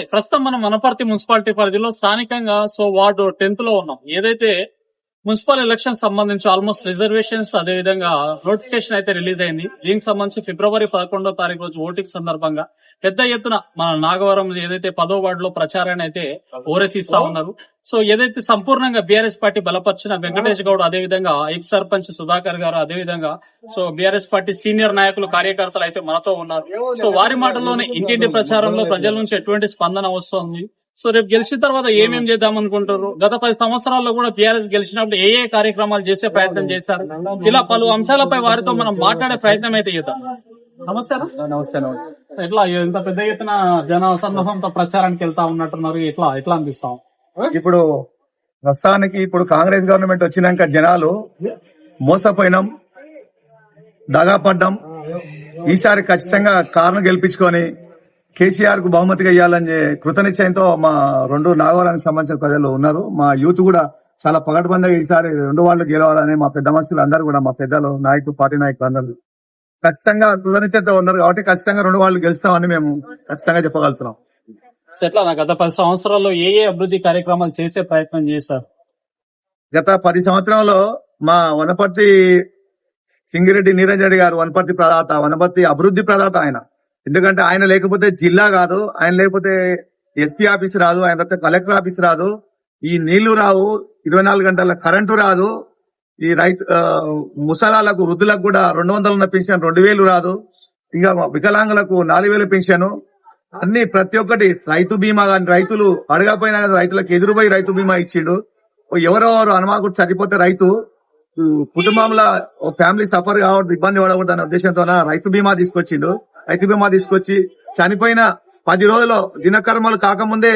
ప్రస్తుతం మనం వనపర్తి మున్సిపాలిటీ పరిధిలో స్థానికంగా సో వార్డు టెన్త్లో ఉన్నాం. ఏదైతే మున్సిపల్ ఎలక్షన్ సంబంధించి ఆల్మోస్ట్ రిజర్వేషన్స్ అదే విధంగా నోటిఫికేషన్ అయితే రిలీజ్ అయింది. దీనికి సంబంధించి ఫిబ్రవరి పదకొండో తారీఖు రోజు ఓటింగ్ సందర్భంగా పెద్ద ఎత్తున మన నాగవరం ఏదైతే పదో వార్డులో ప్రచారాన్ని అయితే ఓరెత్తిస్తా ఉన్నారు. సో ఏదైతే సంపూర్ణంగా బీఆర్ఎస్ పార్టీ బలపరిచిన వెంకటేష్ గౌడ్ అదే విధంగా ఎక్స్ సర్పంచ్ సుధాకర్ గారు అదే విధంగా సో బీఆర్ఎస్ పార్టీ సీనియర్ నాయకులు కార్యకర్తలు అయితే మనతో ఉన్నారు. సో వారి మాటల్లోనే ఇంటింటి ప్రచారంలో ప్రజల నుంచి ఎటువంటి స్పందన వస్తుంది? సో రేపు గెలిచిన తర్వాత ఏమేం చేద్దాం అనుకుంటారు? గత పది సంవత్సరాల్లో కూడా టీఆర్ఎస్ గెలిచినప్పుడు ఏ ఏ కార్యక్రమాలు చేసే ప్రయత్నం చేశారు? ఇలా పలు అంశాలపై వారితో మనం మాట్లాడే ప్రయత్నం అయితే చేద్దాం. నమస్తే నమస్తే ఎట్లా ఎంత పెద్ద ఎత్తున జన సందర్భంతో ప్రచారానికి వెళ్తా ఉన్నట్టున్నారు. ఎట్లా ఎట్లా అనిపిస్తాం ఇప్పుడు ప్రస్తుతానికి ఇప్పుడు కాంగ్రెస్ గవర్నమెంట్ వచ్చినాక జనాలు మోసపోయినాం దగాపడ్డాం. ఈసారి ఖచ్చితంగా కారణం గెలిపించుకొని కేసీఆర్కు బహుమతిగా ఇవ్వాలని కృతనిశ్చయంతో మా రెండు నాగవరానికి సంబంధించిన ప్రజలు ఉన్నారు. మా యూత్ కూడా చాలా పగటిబందగా ఈసారి రెండు వాళ్ళు గెలవాలని మా పెద్ద మనుషులు అందరూ కూడా మా పెద్దలు నాయకులు పార్టీ నాయకులు అందరూ ఖచ్చితంగా కృతనిశ్చయంతో ఉన్నారు కాబట్టి ఖచ్చితంగా రెండు వాళ్ళు గెలుస్తామని మేము ఖచ్చితంగా చెప్పగలుగుతున్నాం. ఎట్లా గత పది సంవత్సరాల్లో ఏ ఏ అభివృద్ధి కార్యక్రమాలు చేసే ప్రయత్నం చేశారు? గత పది సంవత్సరంలో మా వనపర్తి సింగిరెడ్డి నీరజ్ రెడ్డి గారు వనపర్తి ప్రదాత వనపర్తి అభివృద్ధి ప్రదాత ఆయన. ఎందుకంటే ఆయన లేకపోతే జిల్లా కాదు ఆయన లేకపోతే ఎస్పీ ఆఫీస్ రాదు ఆయన లేకపోతే కలెక్టర్ ఆఫీస్ రాదు. ఈ నీళ్ళు రావు ఇరవై నాలుగు గంటల కరెంటు రాదు. ఈ రైతు ముసలాలకు వృద్ధులకు కూడా రెండు వందలు ఉన్న పెన్షన్ రెండు వేలు రాదు. ఇంకా వికలాంగులకు నాలుగు వేలు పెన్షన్. అన్ని ప్రతి ఒక్కటి రైతు బీమా కానీ రైతులు అడగపోయినా కానీ రైతులకు ఎదురుపోయి రైతు బీమా ఇచ్చిండు. ఓ ఎవరెవరు అనుమాకుడు చనిపోతే రైతు కుటుంబంలో ఫ్యామిలీ సఫర్ కావద్దు ఇబ్బంది పడకూడదు అనే ఉద్దేశంతో రైతు బీమా తీసుకొచ్చిండు. రైతు బీమా తీసుకొచ్చి చనిపోయిన పది రోజులు దినకర్మలు కాకముందే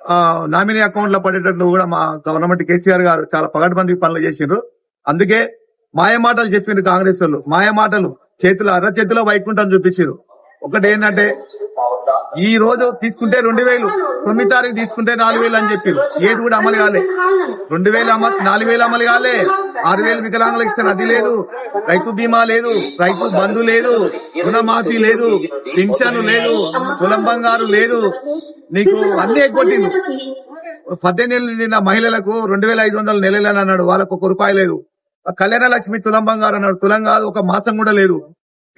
ఆ, నామినీ అకౌంట్లో పడేటట్లు కూడా మా గవర్నమెంట్ కేసీఆర్ గారు చాలా పగటిబంది పనులు చేసిండ్రు. అందుకే మాయ మాటలు చెప్పిండ్రు కాంగ్రెస్ వాళ్ళు. మాయ మాటలు చేతులు అర్ర చేతిలో వైకుంఠం చూపించారు ఒకటి ఏంటంటే ఈ రోజు తీసుకుంటే రెండు వేలు తొమ్మిది తారీఖు తీసుకుంటే నాలుగు వేలు అని చెప్పారు. ఏది కూడా అమలు కాలే. రెండు వేలు అమలు నాలుగు వేలు అమలు కాలే. ఆరు వేలు వికలాంగులకు ఇస్తారు అది లేదు. రైతు బీమా లేదు రైతు బంధు లేదు రుణమాఫీ లేదు పెన్షన్ లేదు కులం బంగారు లేదు. నీకు అన్ని ఎగ్గొట్టింది పద్దెనిమిది నిన్న మహిళలకు రెండు వేల ఐదు వందల నెలలని అన్నాడు. వాళ్ళకు ఒక రూపాయి లేదు. కళ్యాణ లక్ష్మి తులం బంగారు అన్నాడు. తులం కాదు ఒక మాసం కూడా లేదు.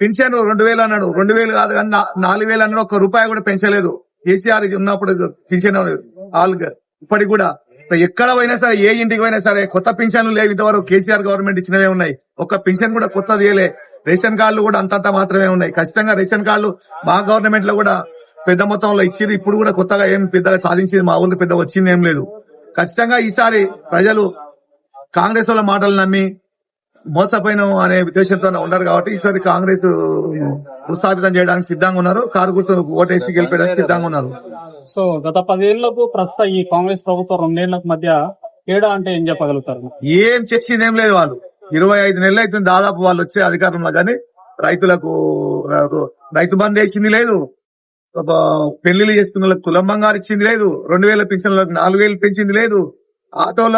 పెన్షన్ రెండు వేలు అన్నాడు. రెండు వేలు కాదు కానీ నాలుగు వేలు అన్నాడు. ఒక రూపాయి కూడా పెంచలేదు. కేసీఆర్ ఉన్నప్పుడు పెన్షన్ ఆల్గా ఇప్పటికి కూడా. ఎక్కడ పోయినా సరే ఏ ఇంటికి పోయినా సరే కొత్త పెన్షన్లు లేవు ఇంతవరకు. కేసీఆర్ గవర్నమెంట్ ఇచ్చినవే ఉన్నాయి. ఒక్క పెన్షన్ కూడా కొత్తది ఇయలే రేషన్ కార్డులు కూడా అంతంత మాత్రమే ఉన్నాయి. ఖచ్చితంగా రేషన్ కార్డులు మా గవర్నమెంట్లో కూడా పెద్ద మొత్తంలో ఇచ్చి ఇప్పుడు కూడా కొత్తగా ఏం పెద్దగా సాధించింది మా ఊళ్ళో పెద్ద వచ్చింది ఏం లేదు. ఖచ్చితంగా ఈసారి ప్రజలు కాంగ్రెస్ వాళ్ళ మాటలు నమ్మి మోసపోయినాం అనే ఉద్దేశంతో ఉన్నారు కాబట్టి ఈసారి కాంగ్రెస్ ప్రస్థాపితం చేయడానికి సిద్ధంగా ఉన్నారు. కారు కూర్చొని ఓటేసి గెలిపేయడానికి సిద్ధంగా ఉన్నారు. సో గత పదేళ్ళకు ప్రస్తుతం ఈ కాంగ్రెస్ ప్రభుత్వం రెండేళ్ళకు మధ్య తేడా అంటే ఏం చెప్పగలుగుతారు? ఏం చేసింది ఏం లేదు వాళ్ళు. ఇరవై ఐదు నెలలు అవుతుంది దాదాపు వాళ్ళు వచ్చే అధికారంలో కానీ రైతులకు రైతు- బంద్ వేసింది లేదు. పెళ్ళిళ్ళు చేసుకున్న వాళ్ళకి కులం బంగారు ఇచ్చింది లేదు. రెండు వేల పెన్షన్లకు నాలుగు వేలు పెంచింది లేదు. ఆటోల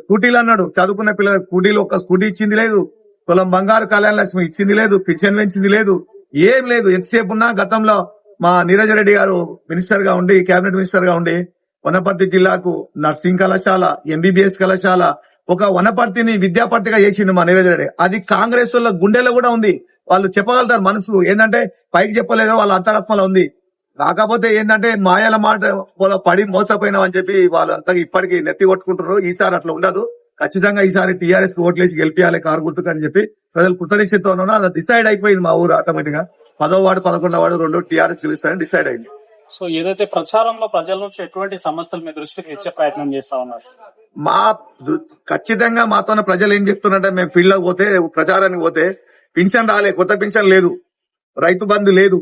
స్కూటీలు అన్నాడు. చదువుకున్న పిల్లలకు స్కూటీలు ఒక స్కూటీ ఇచ్చింది లేదు. కులం బంగారు కళ్యాణ లక్ష్మి ఇచ్చింది లేదు. కిచెన్ పెంచింది లేదు. ఏం లేదు. ఎంతసేపు ఉన్నా గతంలో మా నీరజ్ రెడ్డి గారు మినిస్టర్గా ఉండి కేబినెట్ మినిస్టర్గా ఉండి వనపర్తి జిల్లాకు నర్సింగ్ కళాశాల ఎంబీబీఎస్ కళాశాల ఒక వనపర్తిని విద్యాపర్తిగా చేసిండు మా నీరజ్ రెడ్డి. అది కాంగ్రెస్ వాళ్ళ గుండెలో కూడా ఉంది. వాళ్ళు చెప్పగలుగుతారు మనసు. ఏంటంటే పైకి చెప్పలేదు వాళ్ళ అంతరాత్మలో ఉంది. కాకపోతే ఏంటంటే మాయల మాట పడి మోసపోయినాం అని చెప్పి వాళ్ళు అంతా ఇప్పటికి నెత్తి కొట్టుకుంటున్నారు. ఈసారి అట్లా ఉండదు. ఖచ్చితంగా ఈసారి టీఆర్ఎస్ ఓట్లేసి గెలిపించాలి కారు గుర్తుకు అని చెప్పి ప్రజలు కృతనిశ్చితో అది డిసైడ్ అయిపోయింది మా ఊరు ఆటోమేటిక్గా పదో వాడు పదకొండో వాడు రెండు టీఆర్ఎస్ గెలుస్తారని డిసైడ్ అయింది. సో ఏదైతే ప్రచారంలో ప్రజల నుంచి ఎటువంటి సమస్యలు మీ దృష్టికి తెచ్చే ప్రయత్నం చేస్తా ఉన్నారు? మా ఖచ్చితంగా మాతో ప్రజలు ఏం చెప్తున్నారంటే మేము ఫీల్డ్లో పోతే ప్రచారానికి పోతే పింఛన్ రాలే కొత్త పింఛన్ లేదు. రైతు బంధు లేదు.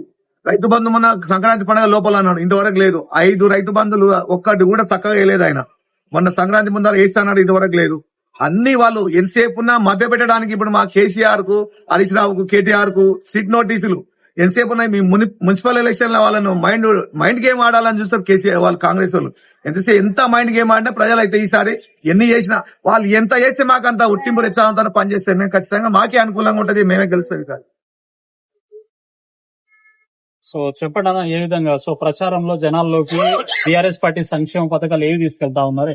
రైతు బంధు మొన్న సంక్రాంతి పండుగ లోపల అన్నాడు ఇంతవరకు లేదు. ఐదు రైతు బంధులు ఒక్కటి కూడా చక్కగా వేయలేదు ఆయన. మొన్న సంక్రాంతి ముందర వేస్తాడు ఇంతవరకు లేదు. అన్ని వాళ్ళు ఎంతసేపు ఉన్నా మభ్య పెట్టడానికి ఇప్పుడు మా కేసీఆర్కు హరీష్ రావుకు కేటీఆర్కు సిట్ నోటీసులు. ఎంతసేపు ఉన్నాయి మీ మున్సిపల్ ఎలక్షన్లో వాళ్ళను మైండ్ మైండ్ గేమ్ ఆడాలని చూస్తారు కేసీఆర్ వాళ్ళు కాంగ్రెస్ వాళ్ళు. ఎంతసేపు ఎంత మైండ్ గేమ్ ఆడినా ప్రజలు అయితే ఈసారి ఎన్ని చేసినా వాళ్ళు ఎంత చేస్తే మాకు అంత ఉట్టింపు రెచ్చావంతా పనిచేస్తారు మేము ఖచ్చితంగా మాకే అనుకూలంగా ఉంటది మేమే గెలుస్తుంది కాదు సో చెప్పండి అన్న ఏ విధంగా? సో ప్రచారంలో జనాల్లోకి టిఆర్ఎస్ పార్టీ సంక్షేమ పథకాలు ఏవి తీసుకెళ్తా ఉన్నారు?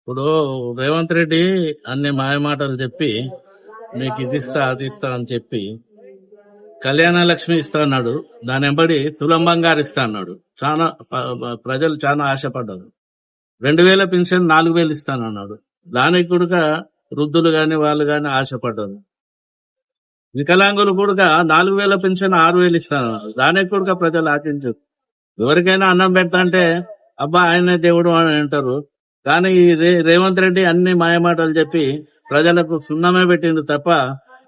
ఇప్పుడు రేవంత్ రెడ్డి అన్ని మాయమాటలు చెప్పి మీకు ఇది ఇస్తా అది ఇస్తా అని చెప్పి కళ్యాణ లక్ష్మి ఇస్తా అన్నాడు. దాని వెంబడి తులం బంగారు ఇస్తా అన్నాడు. చాలా ప్రజలు చాలా ఆశపడ్డారు. రెండు వేల పెన్షన్ నాలుగు వేలు ఇస్తానన్నాడు దానికి కూడా వృద్ధులు గాని వాళ్ళు గాని ఆశపడ్డారు. వికలాంగులు కూడా నాలుగు వేల పెన్షన్ ఆరు వేలు ఇస్తాను దానికి కూడా ప్రజలు ఆశించారు. ఎవరికైనా అన్నం పెడతా అంటే అబ్బా ఆయనే దేవుడు అని అంటారు. కానీ రేవంత్ రెడ్డి అన్ని మాయమాటలు చెప్పి ప్రజలకు సున్నమే పెట్టింది తప్ప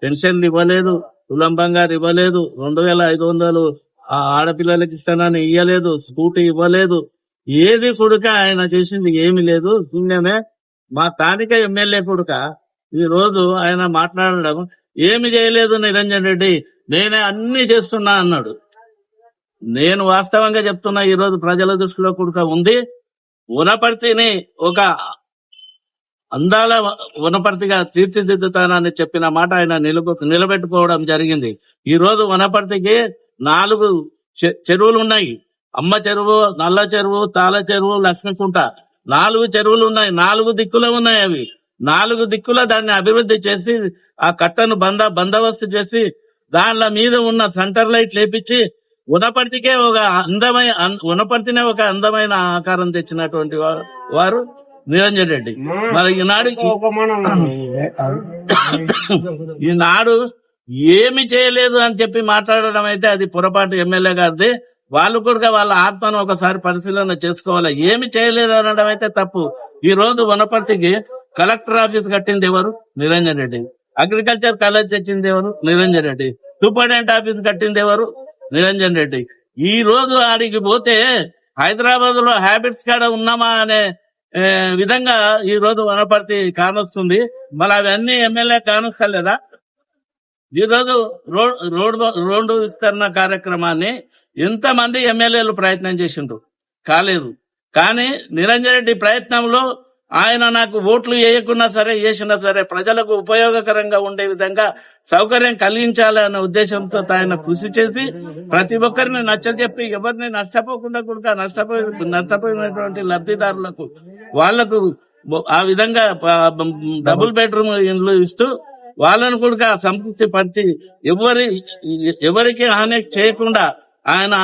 పెన్షన్లు ఇవ్వలేదు తులం ఇవ్వలేదు రెండు వేల ఐదు వందలు ఆ ఆడపిల్లలకి ఇస్తానని ఇవ్వలేదు స్కూటీ ఇవ్వలేదు. ఏది కొడుక ఆయన చేసింది ఏమీ లేదు. శూన్యమే మా స్థానిక ఎమ్మెల్యే కొడుక ఈ రోజు ఆయన మాట్లాడడం ఏమి చేయలేదు నిరంజన్ రెడ్డి. నేనే అన్ని చేస్తున్నా అన్నాడు. నేను వాస్తవంగా చెప్తున్నా ఈరోజు ప్రజల దృష్టిలో కూడక ఉంది. వనపర్తిని ఒక అందాల వనపర్తిగా తీర్చిదిద్దుతానని చెప్పిన మాట ఆయన నిలబ నిలబెట్టుకోవడం జరిగింది. ఈ రోజు వనపర్తికి నాలుగు చె- చెరువులు ఉన్నాయి అమ్మ చెరువు నల్ల చెరువు తాళ చెరువు లక్ష్మీకుంట. నాలుగు చెరువులు ఉన్నాయి నాలుగు దిక్కులు ఉన్నాయి అవి. నాలుగు దిక్కుల దాన్ని అభివృద్ధి చేసి ఆ కట్టను బంద బందోబస్తు చేసి దానిల మీద ఉన్న సెంటర్ లైట్ లేపించి ఉనపర్తికే ఒక అందమైన ఉనపర్తినే ఒక అందమైన ఆకారం తెచ్చినటువంటి వారు నిరంజన్ రెడ్డి. మరి ఈనాడు ఈనాడు ఏమి చేయలేదు అని చెప్పి మాట్లాడడం అయితే అది పొరపాటు ఎమ్మెల్యే గారిది. వాళ్ళు కూడా వాళ్ళ ఆత్మను ఒకసారి పరిశీలన చేసుకోవాలి. ఏమి చేయలేదు అనడం అయితే తప్పు. ఈ రోజు వనపర్తికి కలెక్టర్ ఆఫీస్ కట్టింది ఎవరు? నిరంజన్ రెడ్డి. అగ్రికల్చర్ కాలేజ్ తెచ్చింది ఎవరు? నిరంజన్ రెడ్డి. సూపరింటెండెంట్ ఆఫీస్ కట్టింది ఎవరు? నిరంజన్ రెడ్డి. ఈ రోజు ఆడికి పోతే హైదరాబాద్లో హ్యాబిట్స్ కాడ ఉన్నామా అనే విధంగా ఈ రోజు వనపర్తి కానొస్తుంది. మళ్ళీ అవన్నీ ఎమ్మెల్యే కానొస్తలేదా? ఈ రోజు రోడ్ రోడ్ రోడ్డు విస్తరణ కార్యక్రమాన్ని ఎంతమంది ఎమ్మెల్యేలు ప్రయత్నం చేసిండ్రు? కాలేదు. కానీ నిరంజన్ రెడ్డి ప్రయత్నంలో ఆయన నాకు ఓట్లు వేయకున్నా సరే వేసినా సరే ప్రజలకు ఉపయోగకరంగా ఉండే విధంగా సౌకర్యం కలిగించాలనే ఉద్దేశంతో ఆయన కృషి చేసి ప్రతి ఒక్కరిని నచ్చజెప్పి ఎవరిని నష్టపోకుండా కూడా నష్టపోయి నష్టపోయినటువంటి లబ్ధిదారులకు వాళ్ళకు ఆ విధంగా డబుల్ బెడ్రూమ్ ఇండ్లు ఇస్తూ వాళ్ళను కూడా సంతృప్తి పరిచి ఎవరి ఎవరికి హాని చేయకుండా ఆయన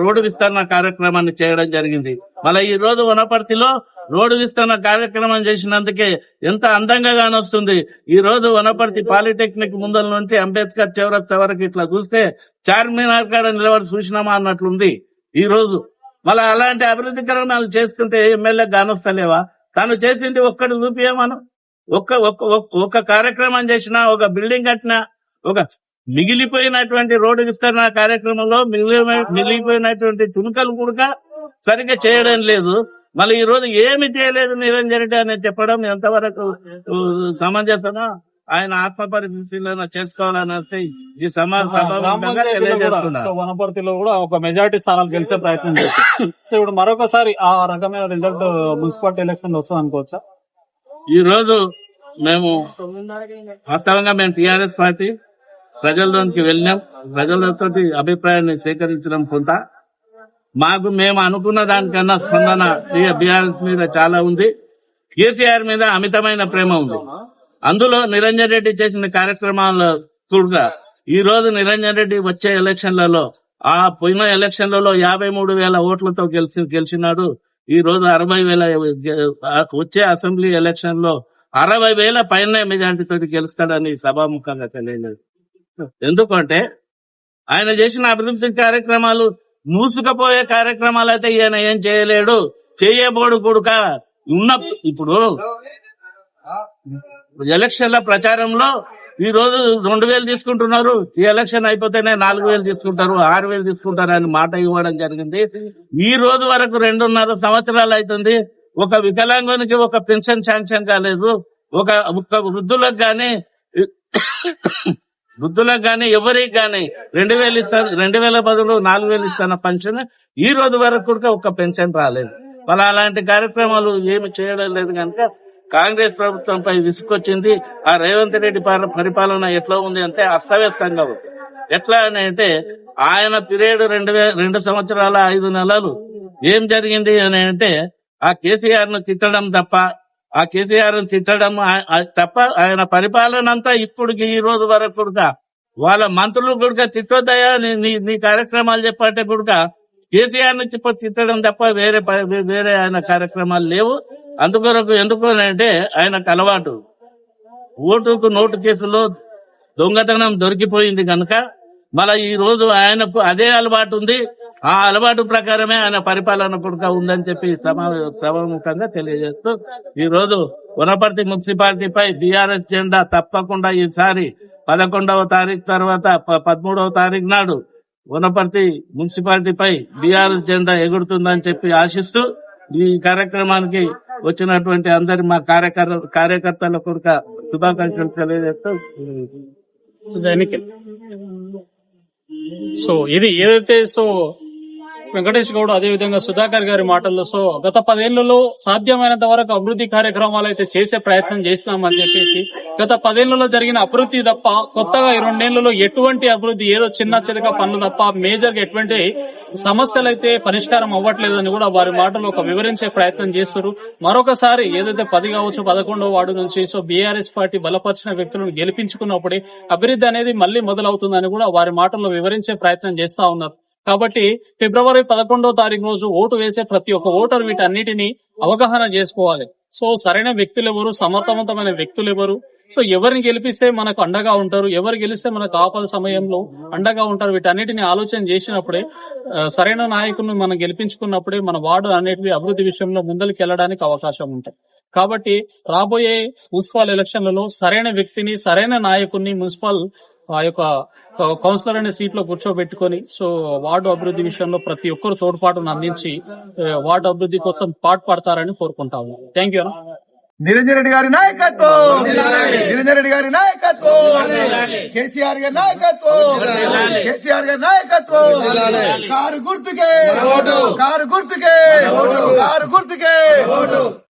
రోడ్డు విస్తరణ కార్యక్రమాన్ని చేయడం జరిగింది. మళ్ళీ ఈ రోజు వనపర్తిలో రోడ్డు విస్తరణ కార్యక్రమం చేసినందుకే ఎంత అందంగా కానొస్తుంది ఈ రోజు వనపర్తి పాలిటెక్నిక్ ముందల నుంచి అంబేద్కర్ చౌరస్తా వరకు ఇట్లా చూస్తే చార్మినార్ కాడ నిలబడి చూసినామా అన్నట్లుంది. ఈ రోజు మళ్ళీ అలాంటి అభివృద్ధి కార్యక్రమాలు చేస్తుంటే ఎమ్మెల్యే కానొస్తలేవా తను చేసింది ఒక్కటి చూపియమను ఒక్క ఒక్క ఒక్క- ఒక్క కార్యక్రమం చేసినా ఒక బిల్డింగ్ కట్టినా ఒక మిగిలిపోయినటువంటి రోడ్డు విస్తరణ కార్యక్రమంలో మిగిలి మిగిలిపోయినటువంటి తుణుకలు కూడా సరిగ్గా చేయడం లేదు. మళ్ళీ ఈ రోజు ఏమి చేయలేదు నిరంజన్ రెడ్డి అని చెప్పడం ఎంతవరకు సమంజసమో? ఆయన ఆత్మ పరిశీలన చేసుకోవాలని ఈ సమాజ వనపర్తిలో కూడా ఒక మెజారిటీ స్థానాలు గెలిచే ప్రయత్నం చేస్తారు. సో ఇప్పుడు మరొకసారి ఆ రకమైన రిజల్ట్ మున్సిపాలిటీ ఎలక్షన్ వస్తుంది అనుకోవచ్చా? ఈ రోజు మేము వాస్తవంగా మేము టిఆర్ఎస్ పార్టీ ప్రజల్లోకి వెళ్ళినాం. ప్రజలతో అభిప్రాయాన్ని సేకరించడం కొంత. మాకు మేము అనుకున్న దానికన్నా స్పందన బీఆర్ఎస్ మీద చాలా ఉంది. కేసీఆర్ మీద అమితమైన ప్రేమ ఉంది. అందులో నిరంజన్ రెడ్డి చేసిన కార్యక్రమాల కూడా ఈ రోజు నిరంజన్ రెడ్డి వచ్చే ఎలక్షన్లలో ఆ పోయిన ఎలక్షన్లలో యాభై మూడు వేల ఓట్లతో గెలిచి గెలిచినాడు. ఈ రోజు అరవై వేల వచ్చే అసెంబ్లీ ఎలక్షన్లో అరవై వేల పైన మెజార్టీతో గెలుస్తాడని సభాముఖంగా తెలియలేదు. ఎందుకంటే ఆయన చేసిన అభివృద్ధి కార్యక్రమాలు మూసుకుపోయే కార్యక్రమాలు అయితే ఈయన ఏం చేయలేడు. చేయబోడు కొడుక ఉన్న ఇప్పుడు ఎలక్షన్ల ప్రచారంలో ఈ రోజు రెండు వేలు తీసుకుంటున్నారు. ఈ ఎలక్షన్ అయిపోతేనే నాలుగు వేలు తీసుకుంటారు ఆరు వేలు తీసుకుంటారు అని మాట ఇవ్వడం జరిగింది. ఈ రోజు వరకు రెండున్నర సంవత్సరాలు అవుతుంది. ఒక వికలాంగునికి ఒక పెన్షన్ శాంక్షన్ కాలేదు. ఒక ఒక వృద్ధులకు గాని వృద్ధులకు కానీ ఎవరికి కానీ రెండు వేలు ఇస్తారు రెండు వేల బదులు నాలుగు వేలు ఇస్తాన పెన్షన్ ఈ రోజు వరకు కూడా ఒక పెన్షన్ రాలేదు. వాళ్ళు అలాంటి కార్యక్రమాలు ఏమి చేయడం లేదు కనుక కాంగ్రెస్ ప్రభుత్వంపై విసుకొచ్చింది ఆ రేవంత్ రెడ్డి పరిపాలన ఎట్లా ఉంది అంటే అస్తవ్యస్తంగా ఉంది. ఎట్లా అని అంటే ఆయన పీరియడ్ రెండు రెండు సంవత్సరాల ఐదు నెలలు. ఏం జరిగింది అని అంటే ఆ కేసీఆర్ను తిట్టడం తప్ప ఆ కేసీఆర్ తిట్టడం తప్ప ఆయన పరిపాలన అంతా ఇప్పుడు ఈ రోజు వరకు కూడా. వాళ్ళ మంత్రులు కూడా తిట్టొద్దయా నీ- నీ నీ కార్యక్రమాలు చెప్పంటే కూడా. కేసీఆర్ నుంచి తిట్టడం తప్ప వేరే వేరే ఆయన కార్యక్రమాలు లేవు. అందుకొరకు ఎందుకు అంటే ఆయనకు అలవాటు. ఓటుకు నోటు కేసులో దొంగతనం దొరికిపోయింది కనుక మళ్ళా ఈ రోజు ఆయనకు అదే అలవాటు ఉంది. ఆ అలవాటు ప్రకారమే ఆయన పరిపాలన కూడా ఉందని చెప్పి సభాముఖంగా తెలియజేస్తూ ఈ రోజు వనపర్తి మున్సిపాలిటీపై బీఆర్ఎస్ జెండా తప్పకుండా ఈసారి పదకొండవ తారీఖు తర్వాత పదమూడవ తారీఖు నాడు వనపర్తి మున్సిపాలిటీపై బీఆర్ఎస్ జెండా ఎగురుతుందని చెప్పి ఆశిస్తూ ఈ కార్యక్రమానికి వచ్చినటువంటి అందరి మా కార్యకర్త కార్యకర్తల కొడుక శుభాకాంక్షలు తెలియజేస్తూ సో ఇది ఏదైతే సో వెంకటేష్ గౌడ్ అదే విధంగా సుధాకర్ గారి మాటల్లో సో గత పదేళ్ళలో సాధ్యమైనంత వరకు అభివృద్ధి కార్యక్రమాలు అయితే చేసే ప్రయత్నం చేసినామని చెప్పేసి గత పదేళ్ళలో జరిగిన అభివృద్ధి తప్ప కొత్తగా ఈ రెండేళ్ళలో ఎటువంటి అభివృద్ధి ఏదో చిన్న చిన్నగా పనులు తప్ప మేజర్గా ఎటువంటి సమస్యలు అయితే పరిష్కారం అవ్వట్లేదని కూడా వారి మాటలు ఒక వివరించే ప్రయత్నం చేస్తారు మరొకసారి ఏదైతే పది కావచ్చు పదకొండో వార్డు నుంచి సో బీఆర్ఎస్ పార్టీ బలపరిచిన వ్యక్తులను గెలిపించుకున్నప్పుడే అభివృద్ధి అనేది మళ్ళీ మొదలవుతుందని కూడా వారి మాటల్లో వివరించే ప్రయత్నం చేస్తా ఉన్నారు. కాబట్టి ఫిబ్రవరి పదకొండో తారీఖు రోజు ఓటు వేసే ప్రతి ఒక్క ఓటర్ వీటన్నిటిని అవగాహన చేసుకోవాలి. సో సరైన వ్యక్తులు ఎవరు సమర్థవంతమైన వ్యక్తులు ఎవరు సో ఎవరిని గెలిపిస్తే మనకు అండగా ఉంటారు? ఎవరు గెలిస్తే మనకు ఆపద సమయంలో అండగా ఉంటారు? వీటన్నిటిని ఆలోచన చేసినప్పుడే సరైన నాయకుడిని మనం గెలిపించుకున్నప్పుడే మన వార్డు అనేటివి అభివృద్ధి విషయంలో ముందరికి వెళ్ళడానికి అవకాశం ఉంటాయి. కాబట్టి రాబోయే మున్సిపల్ ఎలక్షన్లలో సరైన వ్యక్తిని సరైన నాయకుడిని మున్సిపల్ ఆ యొక్క కౌన్సిలర్ అనే సీట్లో కూర్చోబెట్టుకొని సో వార్డు అభివృద్ధి విషయంలో ప్రతి ఒక్కరు తోడ్పాటును అందించి వార్డు అభివృద్ధి కోసం పాటు పడతారని కోరుకుంటాము థ్యాంక్ యూ నిరంజన్ రెడ్డి గారి నాయకత్వం! నిరంజన్ రెడ్డి గారి నాయకత్వం! కేసీఆర్ గారి నాయకత్వం! కేసీఆర్ గారి నాయకత్వం! కారు గుర్తుకే! కారు గుర్తుకే! కారు గుర్తుకే!